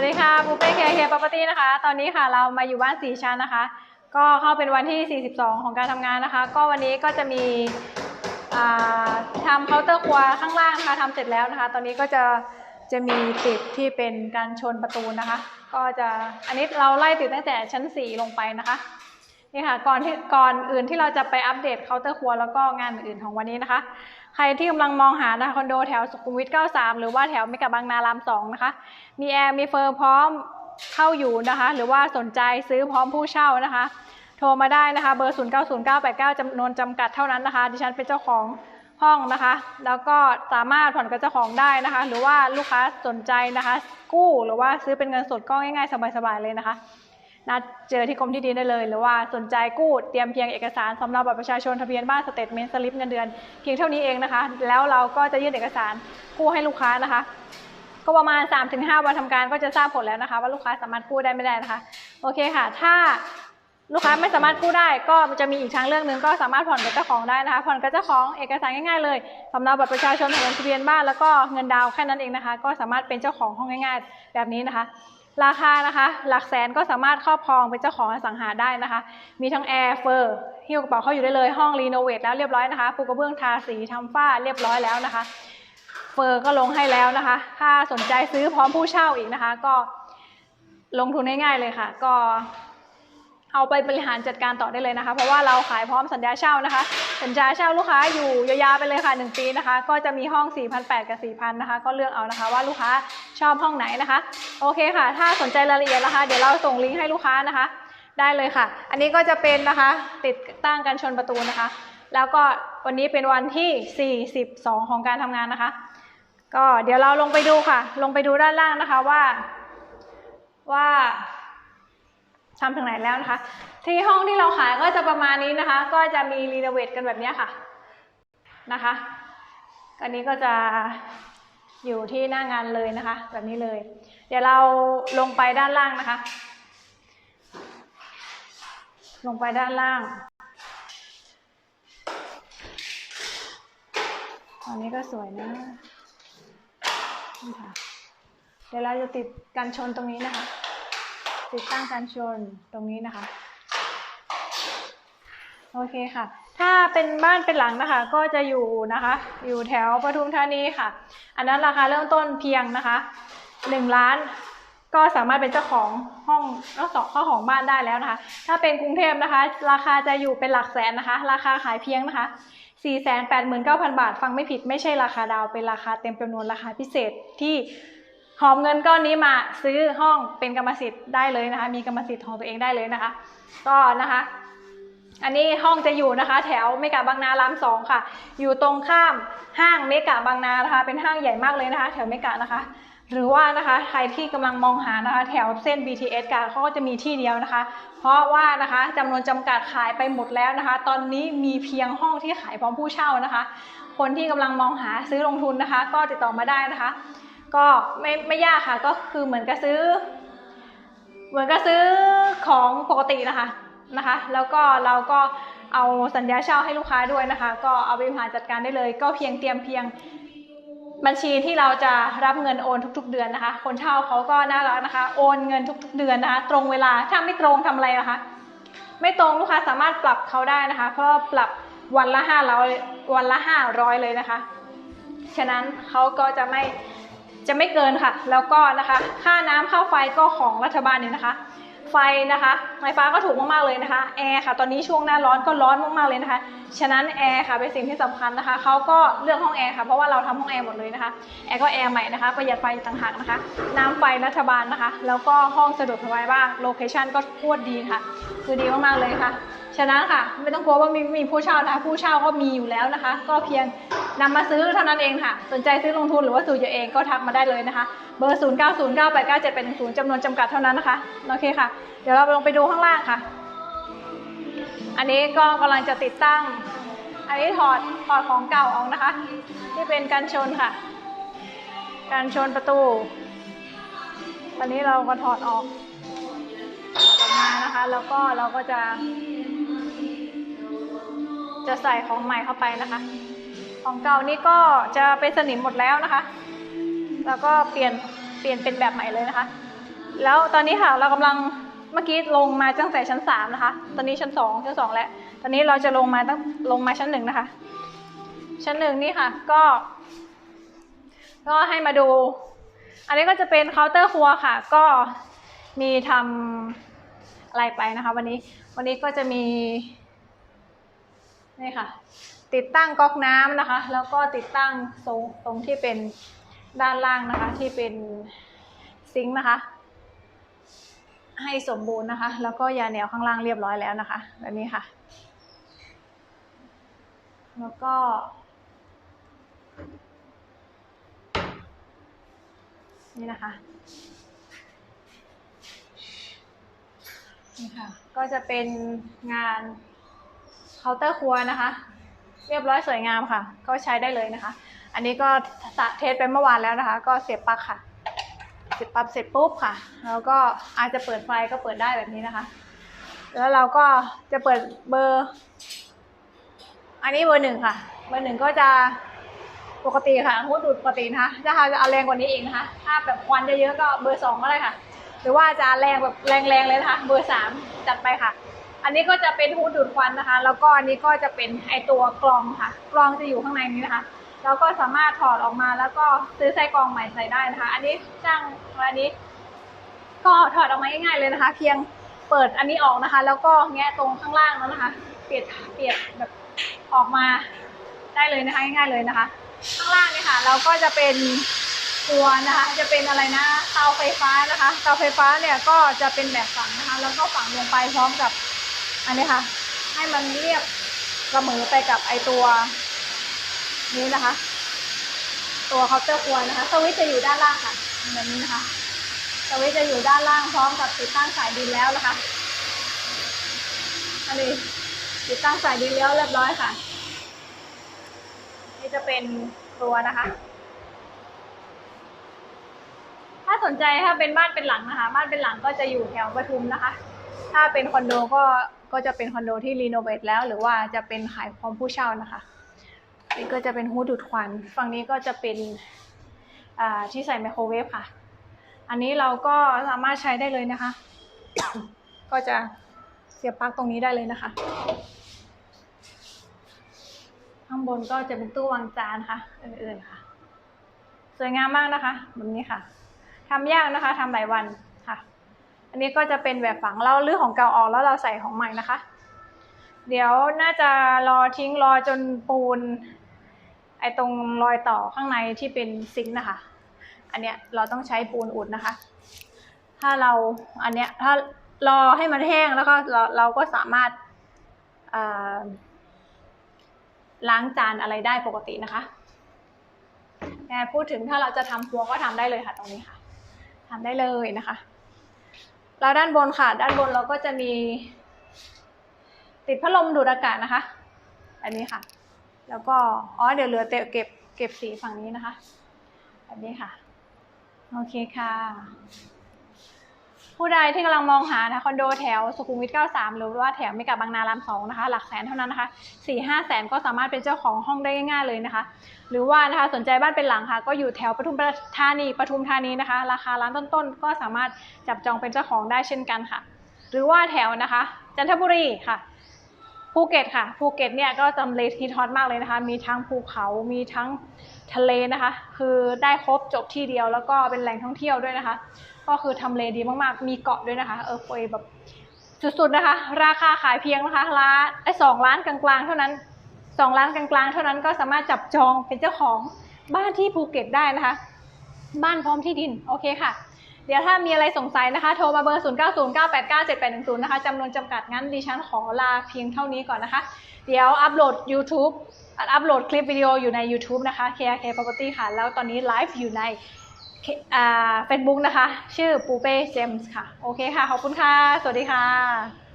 วัสดีค่ะปูเป้เคเคป r o p e r t y นะคะ ตอนนี้ค่ะเรามาอยู่บ้านสีชั้นนะคะ ก็เข้าเป็นวันที่ 42 ของการทำงานนะคะ ก็วันนี้ก็จะมีทำเคาน์เตอร์ครัวข้างล่างนะคะทำเสร็จแล้วนะคะ ตอนนี้ก็จะจะมีติดที่เป็นการชนประตูนะคะ ก็จะอันนี้เราไล่ติดตั้งแต่ชั้น 4 ลงไปนะคะนี่ค่ะก่อนที่ก่อนอื่นที่เราจะไปอัปเดตเคาน์เตอร์ครัวแล้วก็งานอื่นของวันนี้นะคะ ใครที่กำลังมองหานะคอนโดแถวสุขุมวิท 93 หรือว่าแถวเมกะบางนาราม 2 นะคะ มีแอร์มีเฟอร์พร้อมเข้าอยู่นะคะ หรือว่าสนใจซื้อพร้อมผู้เช่านะคะ โทรมาได้นะคะ เบอร์ 090989จำนวนจำกัดเท่านั้นนะคะ ดิฉันเป็นเจ้าของห้องนะคะ แล้วก็สามารถผ่อนกับเจ้าของได้นะคะ หรือว่าลูกค้าสนใจนะคะ กู้หรือว่าซื้อเป็นเงินสดก็ง่ายๆสบายๆเลยนะคะ นัดเจอที่กรมที่ดินได้เลย หรือว่าสนใจกู้เตรียมเพียงเอกสารสำเนาบัตรประชาชนทะเบียนบ้านสเตทเมนต์สลิปเงินเดือนเพียงเท่านี้เองนะคะ แล้วเราก็จะยื่นเอกสารกู้ให้ลูกค้านะคะ ก็ประมาณ 3-5 วันทำการก็จะทราบผลแล้วนะคะ ว่าลูกค้าสามารถกู้ได้ไม่ได้นะคะ โอเคค่ะ ถ้าลูกค้าไม่สามารถกู้ได้ก็จะมีอีกทางเลือกหนึ่งก็สามารถผ่อนกับเจ้าของได้นะคะ ผ่อนกับเจ้าของเอกสารง่ายๆเลยสำเนาบัตรประชาชนทะเบียนบ้านแล้วก็เงินดาวแค่นั้นเองนะคะ ก็สามารถเป็นเจ้าของห้องง่าย ๆ แบบนี้นะคะ ราคานะคะ หลักแสนก็สามารถครอบครองเป็นเจ้าของอสังหาได้นะคะ มีทั้งแอร์เฟอร์หิ้วกระเป๋าเข้าอยู่ได้เลยห้องรีโนเวทแล้วเรียบร้อยนะคะปูกระเบื้องทาสีทำฝ้าเรียบร้อยแล้วนะคะ เฟอร์ก็ลงให้แล้วนะคะ ถ้าสนใจซื้อพร้อมผู้เช่าอีกนะคะ ก็ลงทุนง่ายๆเลยค่ะ ก็ เอาไปบริหารจัดการต่อได้เลยนะคะ เพราะว่าเราขายพร้อมสัญญาเช่านะคะ สัญญาเช่าลูกค้าอยู่ยาวๆไปเลยค่ะ 1 ปีนะคะ ก็จะมีห้อง 4,800 กับ 4,000 นะคะ ก็เลือกเอานะคะว่าลูกค้าชอบห้องไหนนะคะ โอเคค่ะ ถ้าสนใจรายละเอียดนะคะ เดี๋ยวเราส่งลิงก์ให้ลูกค้านะคะ ได้เลยค่ะ อันนี้ก็จะเป็นนะคะ ติดตั้งกันชนประตูนะคะ แล้วก็วันนี้เป็นวันที่ 42 ของการทำงานนะคะ ก็เดี๋ยวเราลงไปดูค่ะ ลงไปดูด้านล่างนะคะว่าว่า ทำถึงไหนแล้วนะคะ ที่ห้องที่เราขายก็จะประมาณนี้นะคะ ก็จะมีรีโนเวทกันแบบนี้ค่ะนะคะอันนี้ก็จะอยู่ที่หน้างานเลยนะคะ แบบนี้เลย เดี๋ยวเราลงไปด้านล่างนะคะ ลงไปด้านล่างตอนนี้ก็สวยนะนี่ค่ะเดี๋ยวเราจะติดกันชนตรงนี้นะคะ ติดตั้งกันชนตรงนี้นะคะ โอเคค่ะ ถ้าเป็นบ้านเป็นหลังนะคะ ก็จะอยู่นะคะ อยู่แถวปทุมธานีค่ะ อันนั้นราคาเริ่มต้นเพียงนะคะหนึ่งล้านก็สามารถเป็นเจ้าของห้องเจ้าของของบ้านได้แล้วนะคะ ถ้าเป็นกรุงเทพนะคะ ราคาจะอยู่เป็นหลักแสนนะคะ ราคาขายเพียงนะคะ 489,000 บาท ฟังไม่ผิดไม่ใช่ราคาดาว เป็นราคาเต็มจำนวนราคาพิเศษที่ หอมเงินก้อนนี้มาซื้อห้องเป็นกรรมสิทธิ์ได้เลยนะคะ มีกรรมสิทธิ์ของตัวเองได้เลยนะคะ ก็นะคะ อันนี้ห้องจะอยู่นะคะ แถวเมกะบางนารามสองค่ะ อยู่ตรงข้ามห้างเมกะบางนานะคะ เป็นห้างใหญ่มากเลยนะคะ แถวเมกะนะคะ หรือว่านะคะใครที่กำลังมองหานะคะ แถวเส้น BTS กันเขาก็จะมีที่เดียวนะคะ เพราะว่านะคะจำนวนจำกัดขายไปหมดแล้วนะคะ ตอนนี้มีเพียงห้องที่ขายพร้อมผู้เช่านะคะ คนที่กำลังมองหาซื้อลงทุนนะคะ ก็ติดต่อมาได้นะคะ ก็ไม่ไม่ยากค่ะ ก็คือเหมือนกับซื้อ เหมือนกับซื้อของปกตินะคะนะคะ แล้วก็เราก็เอาสัญญาเช่าให้ลูกค้าด้วยนะคะ ก็เอาไปบริหารจัดการได้เลย ก็เพียงเตรียมเพียงบัญชีที่เราจะรับเงินโอนทุก ๆ เดือนนะคะ คนเช่าเขาก็น่ารักนะคะ โอนเงินทุก ๆ เดือนนะคะ ตรงเวลาถ้าไม่ตรงทำอะไรนะคะ ไม่ตรงลูกค้าสามารถปรับเขาได้นะคะ เพราะปรับวันละห้าร้อยวันละห้าร้อยเลยนะคะ ฉะนั้นเขาก็จะไม่ จะไม่เกินค่ะ แล้วก็นะคะ ค่าน้ำค่าไฟก็ของรัฐบาลเนี่ยนะคะ ไฟนะคะ ไฟฟ้าก็ถูกมากๆเลยนะคะ แอร์ค่ะ ตอนนี้ช่วงหน้าร้อนก็ร้อนมากๆเลยนะคะ ฉะนั้นแอร์ค่ะเป็นสิ่งที่สำคัญนะคะเขาก็เลือกห้องแอร์ค่ะเพราะว่าเราทำห้องแอร์หมดเลยนะคะแอร์ก็แอร์ใหม่นะคะประหยัดไฟต่างหากนะคะ น้ำไฟรัฐบาลนะคะ แล้วก็ห้องสะดวกสบายบ้างโลเคชั่นก็โคตรดีค่ะ คือดีมากๆเลยค่ะ ฉะนั้นค่ะไม่ต้องกลัวว่ามีมีผู้เช่านะคะผู้เช่าก็มีอยู่แล้วนะคะ ก็เพียงนำมาซื้อเท่านั้นเองค่ะ สนใจซื้อลงทุนหรือว่าซื้อเองก็ทักมาได้เลยนะคะ เบอร์ 0 9 0 9 8 9 7 8 1 0จำนวนจำกัดเท่านั้นนะคะโอเคค่ะ เดี๋ยวเราลงไปดูข้างล่างค่ะ อันนี้ก็กำลังจะติดตั้ง อันนี้ถอดถอดของเก่าออกนะคะ ที่เป็นกันชนค่ะการชนประตูตอนนี้เราก็ถอดออกอออกมานะคะ แล้วก็เราก็จะ จะใส่ของใหม่เข้าไปนะคะ ของเก่านี่ก็จะเป็นสนิมหมดแล้วนะคะ แล้วก็เปลี่ยนเปลี่ยนเป็นแบบใหม่เลยนะคะ แล้วตอนนี้ค่ะเรากำลัง เมื่อกี้ลงมาตั้งแต่ชั้นสามนะคะ ตอนนี้ชั้นสองชั้นสองแล้ว ตอนนี้เราจะลงมาตั้งลงมาชั้นหนึ่งนะคะ ชั้นหนึ่งนี่ค่ะ ก็ ก็ให้มาดู อันนี้ก็จะเป็นเคาน์เตอร์ครัวค่ะ ก็มีทำอะไรไปนะคะ วันนี้ วันนี้ก็จะมี นี่ค่ะ ติดตั้งก๊อกน้ำนะคะ แล้วก็ติดตั้งตรงตรงที่เป็นด้านล่างนะคะ ที่เป็นซิงค์นะคะ ให้สมบูรณ์นะคะ แล้วก็ยาแนวข้างล่างเรียบร้อยแล้วนะคะแบบนี้ค่ะ แล้วก็ นี่นะคะนี่ค่ะ ก็จะเป็นงานเคาน์เตอร์ครัวนะคะ เรียบร้อยสวยงามค่ะ ก็ใช้ได้เลยนะคะ อันนี้ก็เทสไปเมื่อวานแล้วนะคะ ก็เสียบปลั๊กค่ะ เสียบปลั๊กเสร็จปุ๊บค่ะ แล้วก็อาจจะเปิดไฟก็เปิดได้แบบนี้นะคะ แล้วเราก็จะเปิดเบอร์ อันนี้เบอร์หนึ่งค่ะ เบอร์หนึ่งก็จะปกติค่ะหูดูดปกตินะคะ ถ้าจะเอาแรงกว่านี้อีกนะคะ ถ้าแบบควันเยอะๆก็เบอร์สองก็ได้ค่ะ หรือว่าจะแรงแบบแรงๆเลยนะคะ เบอร์สามจัดไปค่ะ อันนี้ก็จะเป็นหูดูดควันนะคะ แล้วก็อันนี้ก็จะเป็นไอตัวกรองค่ะ กรองจะอยู่ข้างในนี้นะคะ แล้วก็สามารถถอดออกมาแล้วก็ซื้อไส้กรองใหม่ใส่ได้นะคะ อันนี้จ้างอันนี้ ก็ถอดออกมาง่ายๆเลยนะคะ เพียงเปิดอันนี้ออกนะคะ แล้วก็แงะตรงข้างล่างแล้วนะคะ เปลี่ยนเปลี่ยนแบบออกมาได้เลยนะคะง่ายๆเลยนะคะ ข้างล่างเนี่ยค่ะ เราก็จะเป็นตัวนะคะ จะเป็นอะไรนะเตาไฟฟ้านะคะเตาไฟฟ้าเนี่ยก็จะเป็นแบบฝังนะคะ แล้วก็ฝังลงไปพร้อมกับอันนี้ค่ะ ให้มันเรียบเสมอไปกับไอตัว นี้นะคะ ตัวเคาน์เตอร์ครัวนะคะ สวิตช์จะอยู่ด้านล่างค่ะแบบนี้นะคะ สวิตช์จะอยู่ด้านล่างพร้อมกับติดตั้งสายดินแล้วนะคะอันนี้ติดตั้งสายดินแล้วเรียบร้อยค่ะ นี่จะเป็นครัวนะคะ ถ้าสนใจถ้าเป็นบ้านเป็นหลังนะคะ บ้านเป็นหลังก็จะอยู่แถวปทุมนะคะ ถ้าเป็นคอนโดก็ก็จะเป็นคอนโดที่รีโนเวทแล้ว หรือว่าจะเป็นขายพร้อมผู้เช่านะคะ นี่ก็จะเป็นฮูดดูดควัน ฝั่งนี้ก็จะเป็นที่ใส่ไมโครเวฟค่ะ อันนี้เราก็สามารถใช้ได้เลยนะคะ ก็จะเสียบปลั๊กตรงนี้ได้เลยนะคะ ข้างบนก็จะเป็นตู้วางจานค่ะอื่นๆค่ะ สวยงามมากนะคะแบบนี้ค่ะทำยากนะคะทำหลายวันค่ะ อันนี้ก็จะเป็นแบบฝังเราลื้อของเก่าออกแล้วเราใส่ของใหม่นะคะ เดี๋ยวน่าจะรอทิ้งรอจนปูน ไอตรงรอยต่อข้างในที่เป็นซิงค์นะคะ อันเนี้ยเราต้องใช้ปูนอุดนะคะ ถ้าเราอันเนี้ยถ้ารอให้มันแห้งแล้วก็เราเราก็สามารถล้างจานอะไรได้ปกตินะคะแต่พูดถึงถ้าเราจะทำครัวก็ทำได้เลยค่ะตรงนี้ค่ะทำได้เลยนะคะแล้วด้านบนค่ะ ด้านบนเราก็จะมี ติดพัดลมดูดอากาศนะคะ อันนี้ค่ะ แล้วก็อ๋อเดี๋ยวเหลือแต่เก็บเก็บสีฝั่งนี้นะคะแบบนี้ค่ะ โอเคค่ะ ผู้ใดที่กำลังมองหานะคอนโดแถวสุขุมวิท 93 หรือว่าแถวเมกะบางนาราม2นะคะ หลักแสนเท่านั้นนะคะ 4 5 แสนก็สามารถเป็นเจ้าของห้องได้ง่าย ๆเลยนะคะ หรือว่านะคะสนใจบ้านเป็นหลังค่ะ ก็อยู่แถวปทุมธานีปทุมธานีนะคะ ราคาร้านต้นๆ ก็สามารถจับจองเป็นเจ้าของได้เช่นกันค่ะ หรือว่าแถวนะคะ จันทบุรีค่ะ ภูเก็ตค่ะภูเก็ตเนี่ยก็จำเลฮิตฮอตมากเลยนะคะ มีทั้งภูเขา มีทั้งทะเลนะคะ คือได้ครบจบที่เดียวแล้วก็เป็นแหล่งท่องเที่ยวด้วยนะคะ ก็คือทำเลดีมากๆ มีเกาะด้วยนะคะ เออเฟยแบบสุดๆนะคะ ราคาขายเพียงนะคะล้านไอ้สองล้านกลางๆ เท่านั้นสองล้านกลางๆ เท่านั้นก็สามารถจับจองเป็นเจ้าของบ้านที่ภูเก็ตได้นะคะ บ้านพร้อมที่ดิน โอเคค่ะ เดี๋ยวถ้ามีอะไรสงสัยนะคะ โทรมาเบอร์ 0 9 0 9 8 9 7 8 1 0 นะคะจำนวนจำกัดงั้นดิฉันขอลาเพียงเท่านี้ก่อนนะคะ เดี๋ยวอัปโหลด YouTube อัปโหลดคลิปวิดีโออยู่ใน YouTube นะคะ KRK Property ค่ะ แล้วตอนนี้ไลฟ์อยู่ในเฟซบุ๊กนะคะ ชื่อปูเป้เจมส์ค่ะ โอเคค่ะ ขอบคุณค่ะ สวัสดีค่ะ